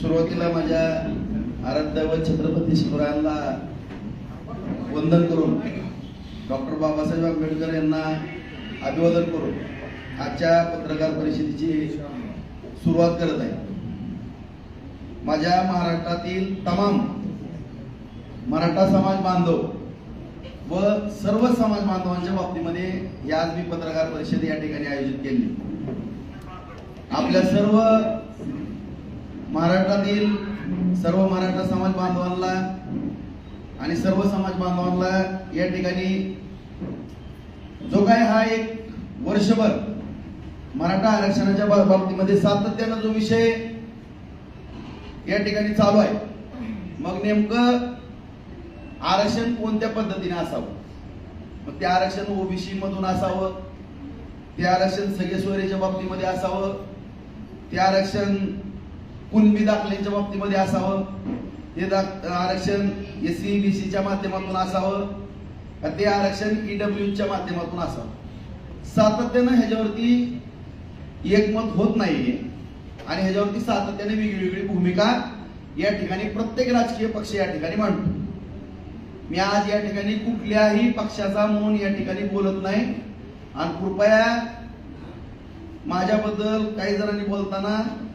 सुरुवातीला माझ्या आराध्य व छत्रपती शिवरायांना वंदन करून डॉक्टर बाबासाहेब आंबेडकर यांना अभिवादन करून आजच्या पत्रकार परिषदेची सुरुवात करत आहे. माझ्या महाराष्ट्रातील तमाम मराठा समाज बांधव व सर्व समाज बांधवांच्या बाबतीमध्ये ही आज मी पत्रकार परिषद या ठिकाणी आयोजित केली. आपल्या सर्व महाराष्ट्रातील सर्व मराठा समाज बांधवांना आणि सर्व समाज बांधवांना या ठिकाणी जो काय हा एक वर्षभर मराठा आरक्षणाच्या बा- बाबतीमध्ये सातत्यानं जो विषय या ठिकाणी चालू आहे मग नेमकं आरक्षण कोणत्या पद्धतीने असावं? मग ते आरक्षण ओबीसी मधून असावं ते आरक्षण सगळे बाबतीमध्ये असावं ते आरक्षण कुणबी दाखल्यांच्या बाबतीमध्ये असावं? ते दाख- आरक्षण एस सी बी सीच्या माध्यमातून असावं? का ते आरक्षण ईडब्ल्यूच्या माध्यमातून असावं? सातत्यानं ह्याच्यावरती एकमत होत नाहीये. आणि ह्याच्यावरती सातत्याने वेगळी वेगळी भूमिका या ठिकाणी प्रत्येक राजकीय पक्ष या ठिकाणी मांडतो. मी आज या ठिकाणी कुठल्याही पक्षाचा मौन या ठिकाणी बोलत नाही. आणि कृपया माझ्याबद्दल काही जणांनी बोलताना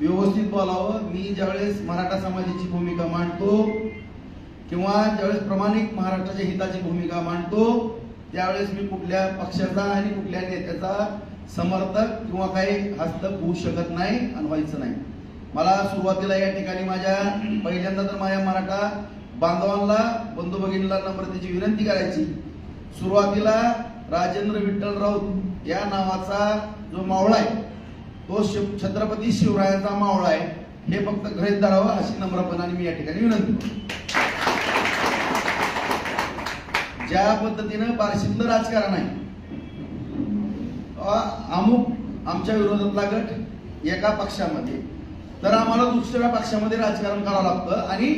व्यवस्थित बोलावं. मी ज्यावेळेस मराठा समाजाची भूमिका मांडतो किंवा ज्यावेळेस प्रामाणिक महाराष्ट्राच्या हिताची भूमिका मांडतो त्यावेळेस मी कुठल्या पक्षाचा आणि कुठल्या नेत्याचा समर्थक किंवा काही हस्तक होऊ शकत नाही आणि व्हायचं नाही. मला सुरुवातीला या ठिकाणी माझ्या पहिल्यांदा तर माझ्या मराठा बांधवांना बंधू भगिनीला नम्रतेची विनंती करायची. सुरुवातीला राजेंद्र विठ्ठल राऊत या नावाचा जो मावळा आहे तो शिव छत्रपती शिवरायाचा मावळा आहे. हे फक्त गृहीत धरावं अशी नम्रपणाने मी या ठिकाणी विनंती ज्या पद्धतीनं बारशिंद राजकारण आहे अमुक आमच्या विरोधातला गट एका पक्षामध्ये तर आम्हाला दुसऱ्या पक्षामध्ये राजकारण करावं लागतं आणि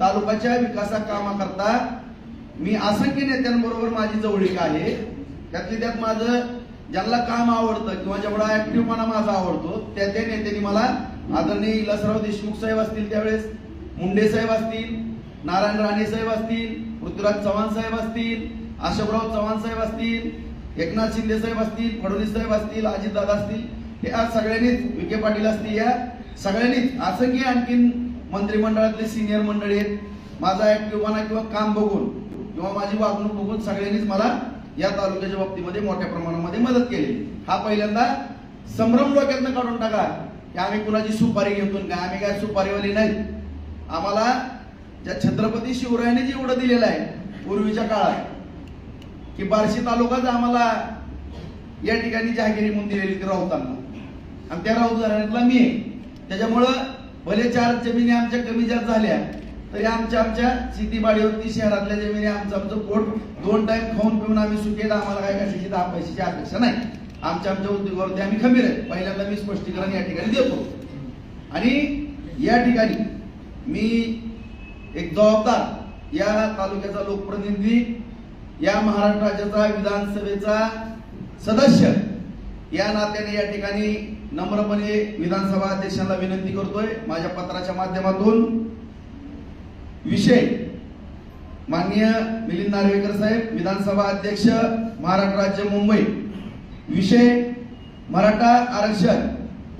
तालुक्याच्या विकासा कामाकरता मी असंख्य नेत्यांबरोबर माझी जवळीक आहे. त्यातली त्यात माझं ज्यांना काम आवडतं किंवा जेवढा ऍक्टिव्हपणा माझा आवडतो त्या त्या नेत्यांनी मला आदरणीय इलासराव देशमुख साहेब असतील त्यावेळेस मुंडे साहेब असतील नारायण राणे साहेब असतील पृथ्वीराज चव्हाण साहेब असतील अशोकराव चव्हाण साहेब असतील एकनाथ शिंदे साहेब असतील फडणवीस साहेब असतील अजितदादा असतील हे आज सगळ्यांनीच विखे पाटील असतील या सगळ्यांनीच असंख्य आणखीन मंत्रिमंडळातले सिनियर मंडळी आहेत. माझा ऍक्टिव्हपणा किंवा काम बघून किंवा माझी वागणूक बघून सगळ्यांनीच मला या तालुक्याच्या बाबतीमध्ये मोठ्या प्रमाणामध्ये मदत केली. हा पहिल्यांदा संभ्रम डोक्यातनं काढून टाका. की आम्ही कुणाची सुपारी घेतो का आम्ही काय सुपारीवाली नाही. आम्हाला ज्या छत्रपती शिवरायाने जे उडं दिलेलं आहे पूर्वीच्या काळात की बार्शी तालुकाच आम्हाला या ठिकाणी जहागिरी म्हणून दिलेली ती राऊतांना आणि त्या राऊत घराण्यातला मी त्याच्यामुळं भले चार जमिनी आमच्या कमी जास्त झाल्या तरी आमच्या आमच्या शेतीबाडीवरती शहरातल्या जमिनी आमचं आमचं पोट दोन टाइम खाऊन पिऊन आम्ही सुखेत आम्हाला काय कशाची दहा पैशाची अपेक्षा नाही. आमच्या आमच्या उद्योगावरती आम्ही खंबीर आहे पहिल्यांदा मी स्पष्टीकरण या ठिकाणी देतो. आणि या ठिकाणी मी एक जबाबदार या तालुक्याचा लोकप्रतिनिधी या महाराष्ट्र राज्याचा विधानसभेचा सदस्य या नात्याने या ठिकाणी नम्रपणे विधानसभा अध्यक्षांना विनंती करतोय. माझ्या पत्राच्या माध्यमातून विषय. माननीय मिलिंद नार्वेकर साहेब विधानसभा अध्यक्ष महाराष्ट्र राज्य मुंबई. विषय मराठा आरक्षण.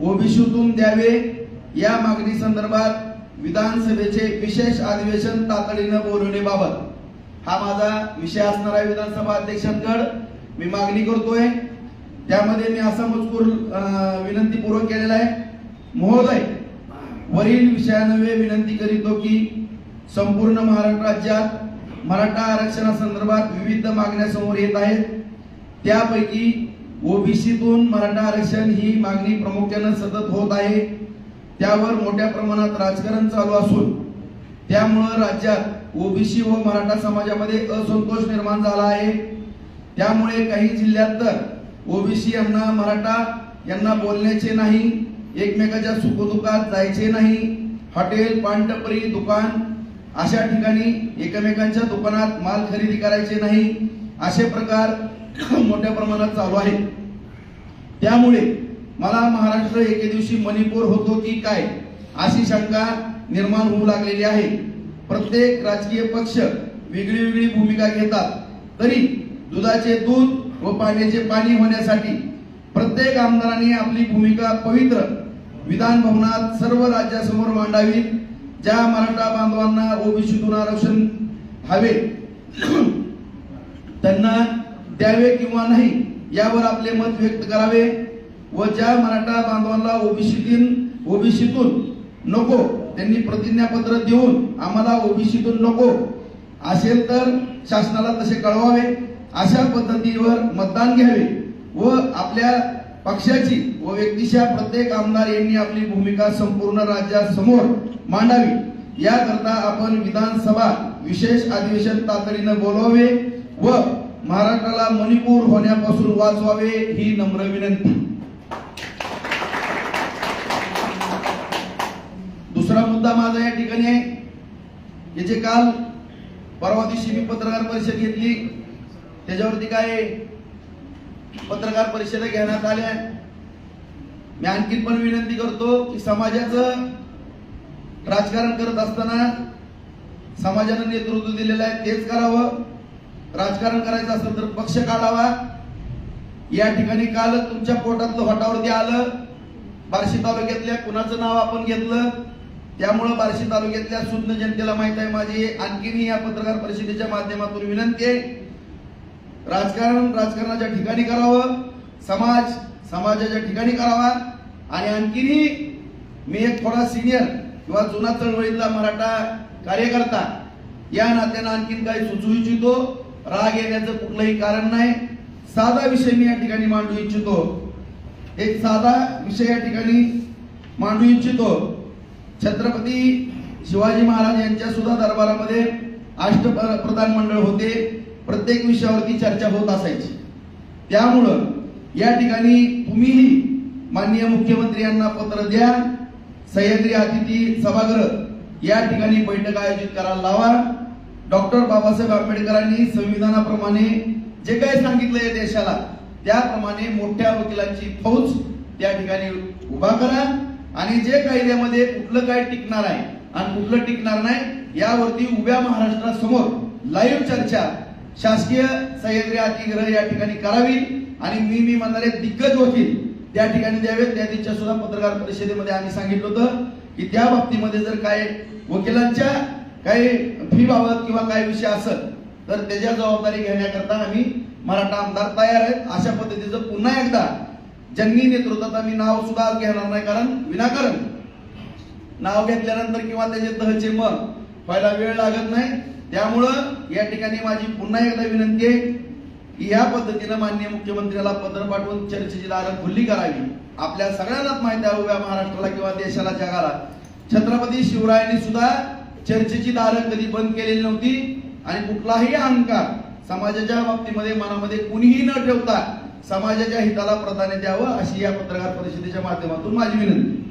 ओबीसीतून द्यावे. या मागणी संदर्भात विधानसभेचे विशेष अधिवेशन तातडीनं बोलवण्याबाबत. हा माझा विषय असणार आहे विधानसभा अध्यक्षांकड. मी मागणी करतोय. त्यामध्ये मी असा मजकूर विनंतीपूर्वक केलेला आहे. महोदय वरील विषयानवे विनंती करीतो की संपूर्ण महाराष्ट्र राज्यात मराठा आरक्षणासंदर्भात विविध मागण्या समोर येत आहेत. त्यापैकी ओबीसीतून मराठा आरक्षण ही मागणी प्रामुख्यानं सतत होत आहे. त्यावर मोठ्या प्रमाणात राजकारण चालू असून त्यामुळं राज्यात ओबीसी व मराठा समाजामध्ये असंतोष निर्माण झाला आहे. त्यामुळे काही जिल्ह्यात तर ओबीसी यांना मराठा यांना बोलण्याचे नाही एकमेकाच्या सुखदुःखात जायचे नाही. हॉटेल पानटपरी दुकान अशा ठिकाणी एकमेकांच्या दुकानात माल खरेदी करायचे नाही असे प्रकार मोठ्या प्रमाणात चालू आहेत. त्यामुळे मला महाराष्ट्र एके दिवशी मणिपूर होतो की काय अशी शंका निर्माण होऊ लागलेली आहे. प्रत्येक राजकीय पक्ष वेगळी वेगळी भूमिका घेतात. तरी दुधाचे दूध व पाण्याचे पाणी होण्यासाठी प्रत्येक आमदारांनी आपली भूमिका पवित्र विधान भवनात सर्व राज्यासमोर मांडावी ज्या मराठा बांधवांना ओबीसीतून आरक्षण हवे त्यांना द्यावे किंवा नाही यावर आपले मत व्यक्त करावे व ज्या मराठा बांधवांना ओबीसीतून ओबीसीतून नको त्यांनी प्रतिज्ञापत्र देऊन आम्हाला ओबीसीतून नको असेल तर शासनाला तसे कळवावे अशा पद्धतीवर मतदान घ्यावे व आपल्या पक्षाची व व्यक्तीच्या प्रत्येक आमदार यांनी आपली भूमिका संपूर्ण राज्यासमोर मांडावी. याकरता आपण विधानसभा विशेष अधिवेशन तातडीनं बोलवावे व महाराष्ट्राला मणिपूर होण्यापासून वाचवावे ही नम्र विनंती. दुसरा मुद्दा माझा या ठिकाणी आहे. याचे काल परवा दिवशी मी पत्रकार परिषद घेतली. त्याच्यावरती काय पत्रकार परिषद घेण्यात आल्या. मी आणखीन पण विनंती करतो की समाजाचं राजकारण करत असताना समाजानं नेतृत्व दिलेलं आहे तेच करावं. राजकारण करायचं असेल तर पक्ष काढावा. या ठिकाणी काल तुमच्या पोटातलं हटावरती आलं. बार्शी तालुक्यातल्या कुणाचं नाव आपण घेतलं? त्यामुळं बार्शी तालुक्यातल्या सुज्ञ जनतेला माहीत आहे. माझी आणखीनही या पत्रकार परिषदेच्या माध्यमातून विनंती आहे. राजकारण राजकारणाच्या ठिकाणी करावं. समाज समाजाच्या ठिकाणी करावा. आणि आणखीनही मी एक थोडा सिनियर किंवा जुना चळवळीतला मराठा कार्यकर्ता या नात्यानं आणखीन काही सुचवू इच्छितो. राग येण्याचं कुठलंही कारण नाही. साधा विषय मी या ठिकाणी मांडू इच्छितो. एक साधा विषय या ठिकाणी मांडू इच्छितो. छत्रपती शिवाजी महाराज यांच्या सुद्धा दरबारामध्ये अष्टप्रधान मंडळ होते. प्रत्येक विषयावरती चर्चा होत असायची. त्यामुळं या ठिकाणी तुम्हीही माननीय मुख्यमंत्री यांना पत्र द्या. सह्याद्री अतिथी सभागृह. या ठिकाणी बैठक आयोजित करायला लावा. डॉक्टर बाबासाहेब आंबेडकरांनी संविधानाप्रमाणे जे काही सांगितलंय देशाला त्याप्रमाणे मोठ्या वकिलांची फौज त्या ठिकाणी उभा करा. आणि जे कायद्यामध्ये कुठलं काय टिकणार आहे आणि कुठलं टिकणार नाही यावरती उभ्या महाराष्ट्रासमोर लाईव्ह चर्चा शासकीय सह्याद्री अतिग्रह या ठिकाणी करावी. आणि मी मी म्हणणारे दिग्गज वकील त्या ठिकाणी द्यावेत. त्या दिवशी सुद्धा पत्रकार परिषदेमध्ये आम्ही सांगितलं होतं की त्या बाबतीमध्ये जर काय वकिलांच्या काही फी बाबत किंवा काही विषय असेल तर त्याच्या जबाबदारी घेण्याकरता आम्ही मराठा आमदार तयार आहेत. अशा पद्धतीचं पुन्हा एकदा ज्यांनी नेतृत्वात आम्ही नाव सुद्धा घेणार नाही कारण विनाकारण नाव घेतल्यानंतर किंवा त्याचे तहचे मग व्हायला वेळ लागत नाही. त्यामुळं या ठिकाणी माझी पुन्हा एकदा विनंती आहे या पद्धतीनं माननीय मुख्यमंत्र्याला पत्र पाठवून चर्चेची दारं खुल्ली करावी. आपल्या सगळ्यांनाच माहिती आहे उभ्या महाराष्ट्राला किंवा देशाला जगाला. छत्रपती शिवरायांनी सुद्धा चर्चेची दारं कधी बंद केलेली नव्हती आणि कुठलाही अहंकार समाजाच्या बाबतीमध्ये मनामध्ये कुणीही न ठेवता समाजाच्या हिताला प्राधान्य द्यावं अशी या पत्रकार परिषदेच्या माध्यमातून माझी विनंती.